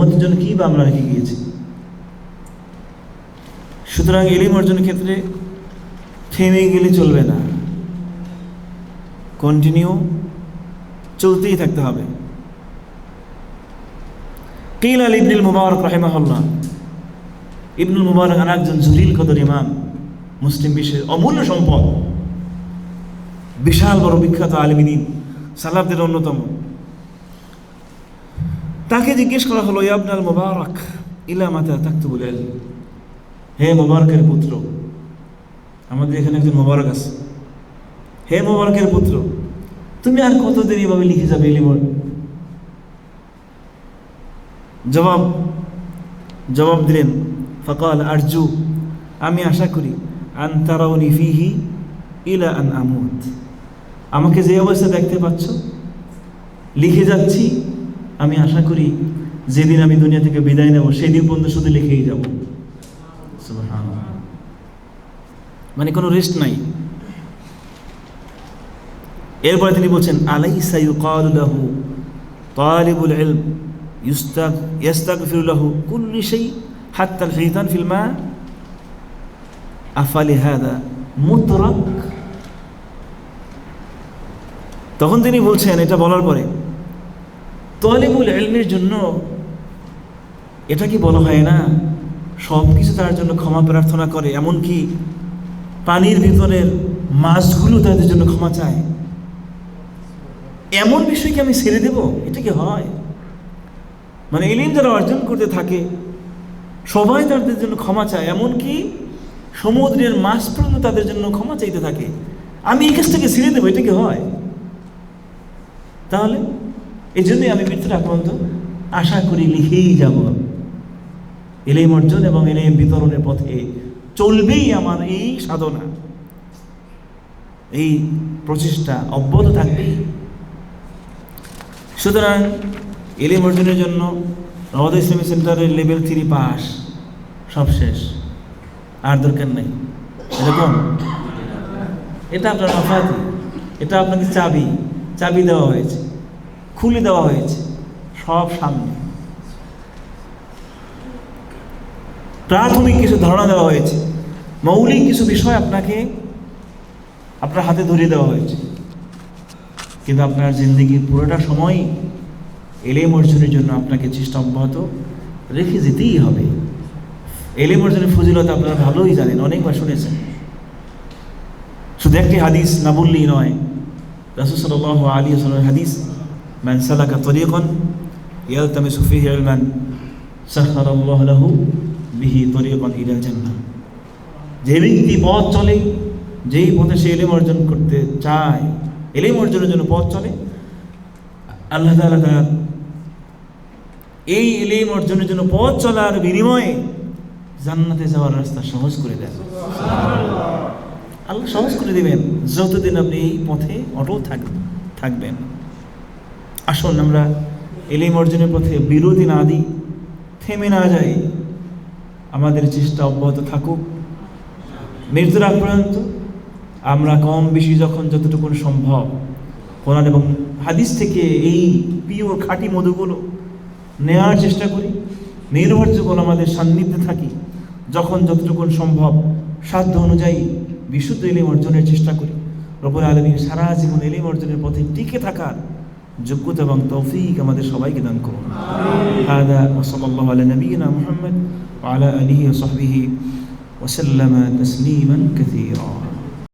উম্মতের জন্য কী বা আমরা রেখে গিয়েছি? সুতরাং এলিম অর্জনের ক্ষেত্রে থেমে গেলে চলবে না। কন্টিনিউ চলতেই থাকতে হবে। কিল আল ইবনুল মুবারক রাহিমাহুল্লাহ। ইবনুল মুবারক আর একজন জলিল কদর ইমাম, মুসলিম বিশ্বের অমূল্য সম্পদ। বিশাল বড় বিখ্যাত আলমিদিন সালাবদের অন্যতম। তাকে জিজ্ঞেস করা হলো ইয়াবনাল মোবারক, ইলা মাতা তাকতুবুল ইলম হে মোবারকের পুত্র, আমাদের এখানে একজন মোবারক আছে। হে মোবারকের পুত্র, তুমি আর কতদিন এভাবে লিখে যাবে এলিমর জবাব জবাব দিলেন, ফকাল আরজু, আমি আশা করি, আন তারাউনি ফিহি ইলা আন আমুদ আমাকে যে অবস্থা দেখতে পাচ্ছ, লিখে যাচ্ছি আমি আশা করি যেদিন আমি দুনিয়া থেকে বিদায় নেব সেই দিন পর্যন্ত শুধু লিখেই যাব। মানে কোনো রেস্ট নাই। এরপরে তিনি বলছেন, আলাইসা ইউকালু লাহু তালিবুল ইলম, ইস্তাগ, ইয়াস্তাগফিরু লাহু কুল্লি শাই হাত্তা আল হিতান ফিল মা আফালি হাদা মুতরাক। তখন তিনি বলছেন, এটা বলার পরে তলিবুল ইলমের জন্য এটা কি বলা হয় না? সব কিছু তার জন্য ক্ষমা প্রার্থনা করে, এমনকি পানির ভিতরের মাছগুলো তাদের জন্য ক্ষমা চায়। এমন বিষয়কে আমি ছেড়ে দেব? এটা কি হয়? মানে ইলিম যারা অর্জন করতে থাকে, সবাই তাদের জন্য ক্ষমা চায়, এমনকি সমুদ্রের মাছ পর্যন্ত তাদের জন্য ক্ষমা চাইতে থাকে। আমি এই কাজটাকে ছেড়ে দেবো, এটা কি হয়? তাহলে এই জন্যই আমি মৃত্যুর আগ পর্যন্ত আশা করি লিখেই যাব। এলেম অর্জন এবং এলেম বিতরণের পথে চলবেই আমার এই সাধনা। এই প্রচেষ্টা অব্যাহত থাকবে। সুতরাং এলেম অর্জনের জন্য নবদ ইসলামী সেন্টারের লেভেল থ্রি পাস সব শেষ। আর দরকার নেই। এরকম? এটা আপনার মাফাতি। এটা আপনাকে চাবি। চাবি দেওয়া হয়েছে। খুলে দেওয়া হয়েছে, সব সামনে। প্রাথমিক কিছু ধারণা দেওয়া হয়েছে। মৌলিক কিছু বিষয় আপনাকে আপনার হাতে ধরিয়ে দেওয়া হয়েছে। কিন্তু আপনার জিন্দগির পুরোটা সময় এলেম অর্জনের জন্য আপনাকে চেষ্টা অব্যাহত রেখে যেতেই হবে। এলেম অর্জনের ফজিলত আপনারা ভালোই জানেন, অনেকবার শুনেছেন। শুধু একটি হাদিস না বললেই নয়, রাসুল সাল্লাহ আলী আসলামের হাদিস মান সালাকা তরিকন ইয়ালতামিসু ফিহি ইলমান সাখারাল্লাহু লাহু বিহি তরিকন ইলাল জান্নাহ যে ব্যক্তি পথ চলে যেই পথে সে এলেম অর্জন করতে চায় এলেম অর্জনের জন্য পথ চলে আল্লাহ তার এই এলেম অর্জনের জন্য পথ চলার বিনিময়ে জান্নাতে যাওয়ার রাস্তা সহজ করে দেন। আল্লাহ সহজ করে দিবেন যতদিন আপনি এই পথে অটল থাক থাকবেন। আসুন আমরা এলিম অর্জনের পথে বিরোধী না দিই থেমে না যাই। আমাদের চেষ্টা অব্যাহত থাকুক। মৃত্যুর আগ পর্যন্ত আমরা কম বেশি যখন যতটুকু সম্ভব কোরআন এবং হাদিস থেকে এই পিওর খাঁটি মধুগুলো নেওয়ার চেষ্টা করি। নির্ভরযোগ্য আমাদের সান্নিধ্যে থাকি, যখন যতটুকু সম্ভব সাধ্য অনুযায়ী বিশুদ্ধ এলিম অর্জনের চেষ্টা করি। রবুল আলমীর সারা জীবন এলিম অর্জনের পথে টিকে থাকার যোগ্যতা এবং তৌফিক আমাদের সবাইকে দান করুন هذا وصلى الله على نبينا محمد وعلى آله وصحبه وسلم تسليما كثيرا